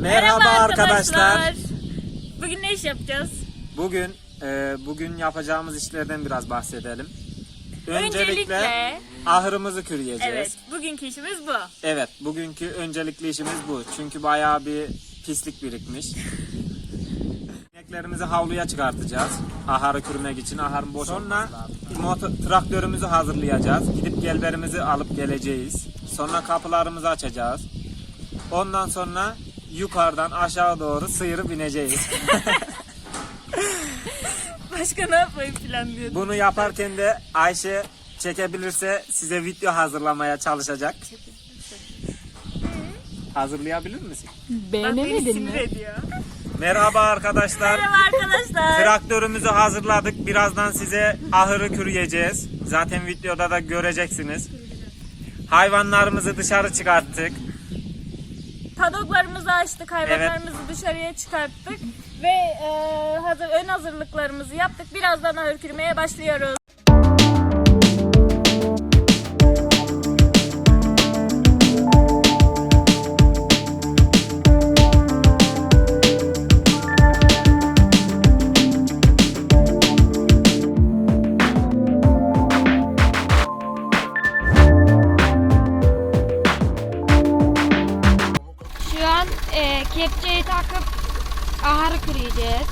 Merhaba arkadaşlar. Bugün ne iş yapacağız? Bugün e, bugün yapacağımız işlerden biraz bahsedelim. Öncelikle, Öncelikle- ahırımızı kürüyeceğiz. Evet, bugünkü işimiz bu. Evet, bugünkü öncelikli işimiz bu. Çünkü bayağı bir pislik birikmiş. İneklerimizi havluya çıkartacağız. Aharı kürmek için aharın boş Sonra motor, traktörümüzü hazırlayacağız. Gidip gelberimizi alıp geleceğiz. Sonra kapılarımızı açacağız. Ondan sonra yukarıdan aşağı doğru sıyırıp ineceğiz. Başka ne yapmayı planlıyordun? Bunu yaparken de Ayşe çekebilirse size video hazırlamaya çalışacak. Hazırlayabilir misin? Sinir ediyor. Merhaba arkadaşlar. Merhaba arkadaşlar. Traktörümüzü hazırladık. Birazdan size ahırı kürüyeceğiz. Zaten videoda da göreceksiniz. Hayvanlarımızı dışarı çıkarttık. Padoklarımızı açtık, hayvanlarımızı dışarıya çıkarttık ve e, hazır ön hazırlıklarımızı yaptık. Birazdan ahır kürmeye başlıyoruz. Şu an e, kepçeyi takıp aharı kıracağız.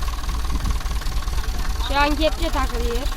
Şu an kepçe takılıyor.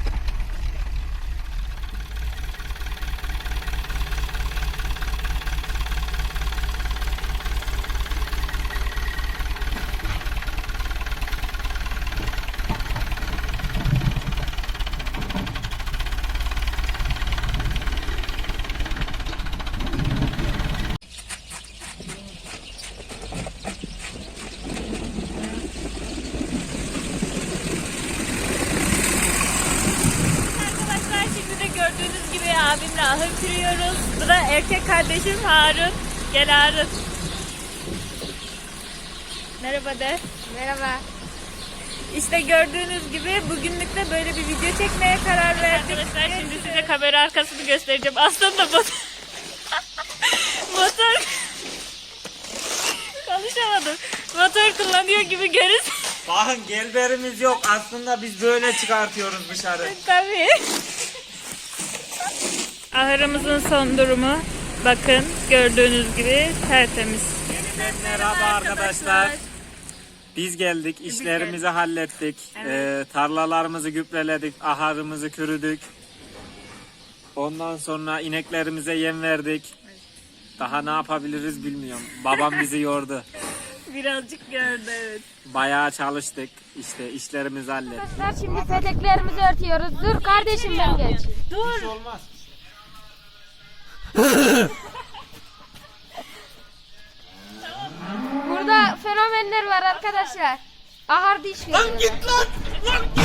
Abimle ahır kürüyoruz. Bu da erkek kardeşim Harun. Gel Harun. Merhaba de. Merhaba. İşte gördüğünüz gibi bugünlük de böyle bir video çekmeye karar verdik. Arkadaşlar şimdi size kamera arkasını göstereceğim. Aslında motor... motor... Konuşamadım. Motor kullanıyor gibi görün. Bakın gelberimiz yok. Aslında biz böyle çıkartıyoruz dışarı. Tabii. Ahırımızın son durumu. Bakın gördüğünüz gibi tertemiz. Yeniden merhaba arkadaşlar. Biz geldik, işlerimizi hallettik. Ee, tarlalarımızı gübreledik, aharımızı kürüdük. Ondan sonra ineklerimize yem verdik. Daha ne yapabiliriz bilmiyorum. Babam bizi yordu. Birazcık gördü evet. Bayağı çalıştık. İşte işlerimizi hallettik. Arkadaşlar şimdi peteklerimizi örtüyoruz. Dur kardeşim ben geç. Dur. olmaz. Burada fenomenler var arkadaşlar. Ahar diş lan! Lan git! Oğlum bak git!